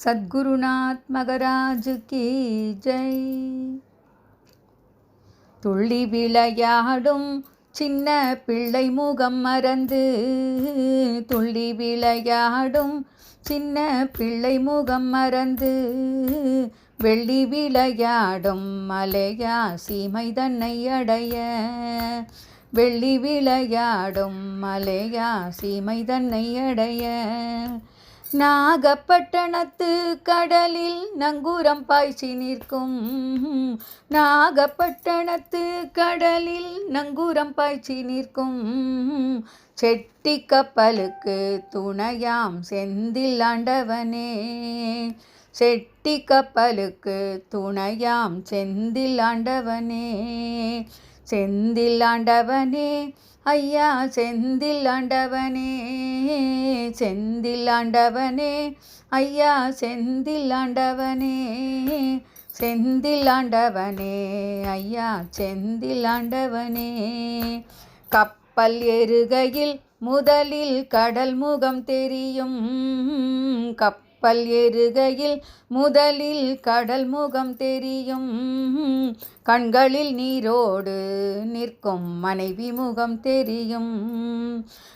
Satgurunath மகராஜு key Jai. துள்ளி விளையாடும் சின்ன பிள்ளை முகம் மறந்து துள்ளி விளையாடும் சின்ன பிள்ளை முகம் மறந்து வெள்ளி விளையாடும் மலையா சீமை தன்னை அடைய வெள்ளி விளையாடும் மலையா சீமை தன்னை அடைய நாகப்பட்டணத்து கடலில் நங்கூரம் பாய்ச்சி நிற்கும். நாகப்பட்டணத்து கடலில் நங்கூரம் பாய்ச்சி நிற்கும். செட்டி கப்பலுக்கு துணையாம் செந்தில் ஆண்டவனே. செட்டி கப்பலுக்கு துணையாம் செந்தில் ஆண்டவனே. செந்தில் ஆண்டவனே ஐயா செந்தில் ஆண்டவனே செந்தில் ஆண்டவனே ஐயா செந்தில் ஆண்டவனே செந்தில் ஆண்டவனே ஐயா செந்தில் ஆண்டவனே கப்பல் எருகையில் முதலில் கடல் முகம் தெரியும். கப் கப்பல் ஏறுகையில் முதலில் கடல் முகம் தெரியும். கண்களில் நீரோடு நிற்கும் மனைவி முகம் தெரியும்.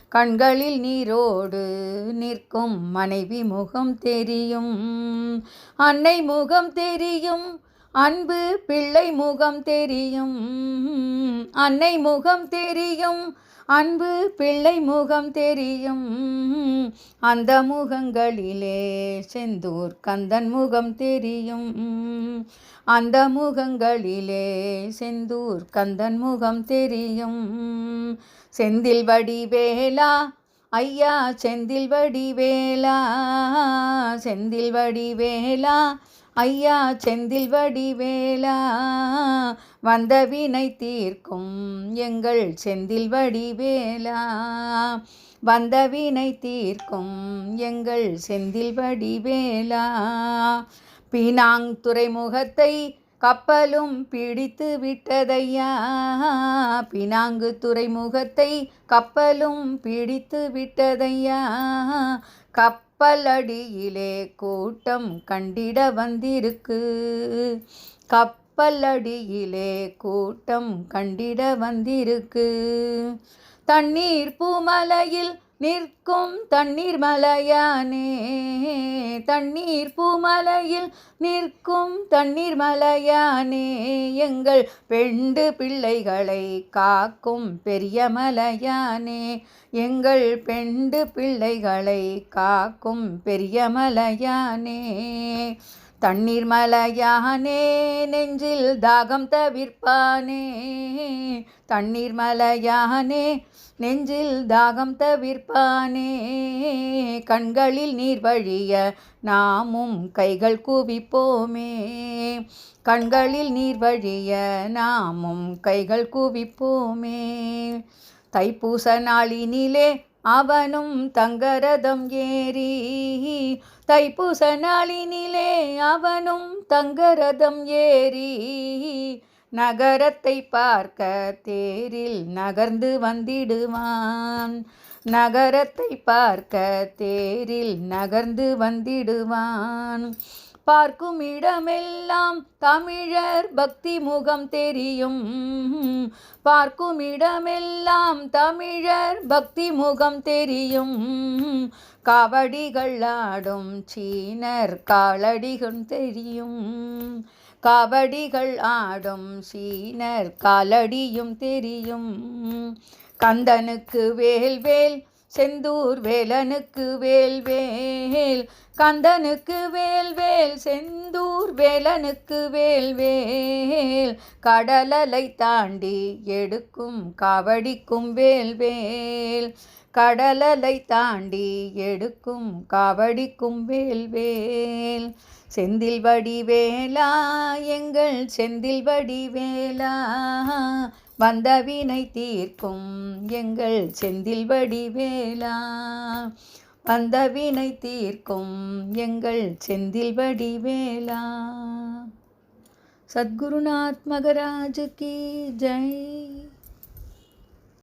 கண்களில் நீரோடு நிற்கும் மனைவி முகம் தெரியும். அன்னை முகம் தெரியும். அன்பு பிள்ளை முகம் தெரியும். அன்னை முகம் தெரியும். அன்பு பிள்ளை முகம் தெரியும். அந்த முகங்களிலே செந்தூர் கந்தன் முகம் தெரியும். அந்த முகங்களிலே செந்தூர் கந்தன் முகம் தெரியும். செந்தில் வடிவேலா ஐயா செந்தில் வடிவேலா செந்தில் வடிவேலா ஐயா செந்தில் வடிவேலா வந்த வினை தீர்க்கும் எங்கள் செந்தில் வடிவேலா. வந்த வினை தீர்க்கும் எங்கள் செந்தில் வடிவேலா. பீனாங் துறைமுகத்தை கப்பலும் பிடித்து விட்டதையா? பினாங்கு துறைமுகத்தை கப்பலும் பிடித்து விட்டதையா? கப்பலடியிலே கூட்டம் கண்டிட வந்திருக்கு. கப் பல்லடியிலே கூட்டம் கண்டிட வந்திருக்கு. தண்ணீர் பூமலையில் நிற்கும் தண்ணீர் மலையானே தண்ணீர் பூமலையில் நிற்கும் தண்ணீர் மலையானே எங்கள் பெண்டு பிள்ளைகளை காக்கும் பெரிய மலையானே எங்கள் பெண்டு பிள்ளைகளை காக்கும் பெரிய மலையானே. தண்ணீர் மலையானே நெஞ்சில் தாகம் தவிர்ப்பானே. தண்ணீர் மலையானே நெஞ்சில் தாகம் தவிர்ப்பானே. கண்களில் நீர் வழிய நாமும் கைகள் குவிப்போமே. கண்களில் நீர் வழிய நாமும் கைகள் குவிப்போமே. தைப்பூச நாளினிலே அவனும் தங்கரதம் ஏறி தைப்பூச நாளினிலே அவனும் தங்கரதம் ஏறி நகரத்தை பார்க்க தேரில் நகர்ந்து வந்திடுவான். நகரத்தை பார்க்க தேரில் நகர்ந்து வந்திடுவான். பார்க்கும் இடமெல்லாம் தமிழர் பக்தி முகம் தெரியும். பார்க்கும் இடமெல்லாம் தமிழர் பக்தி முகம் தெரியும். காவடிகள் ஆடும் சீனர் காலடிகள் தெரியும். காவடிகள் ஆடும் சீனர் காலடியும் தெரியும். கந்தனுக்கு வேல் வேல் செந்தூர் வேலனுக்கு வேல் வேல் கந்தனுக்கு வேல் வேல் செந்தூர் வேலனுக்கு வேல் வேல் கடலலை தாண்டி எடுக்கும் காவடிக்கும் வேல் வேல் கடலலை தாண்டி எடுக்கும் காவடிக்கும் வேல் வேல் செந்தில் வடிவேலா எங்கள் செந்தில் வடிவேலா வந்த வினை தீர்க்கும் எங்கள் செந்தில் வடிவேலா. வந்த வினை தீர்க்கும் எங்கள் செந்தில் வடிவேலா. சத்குருநாத் மகராஜ் கி ஜெய்.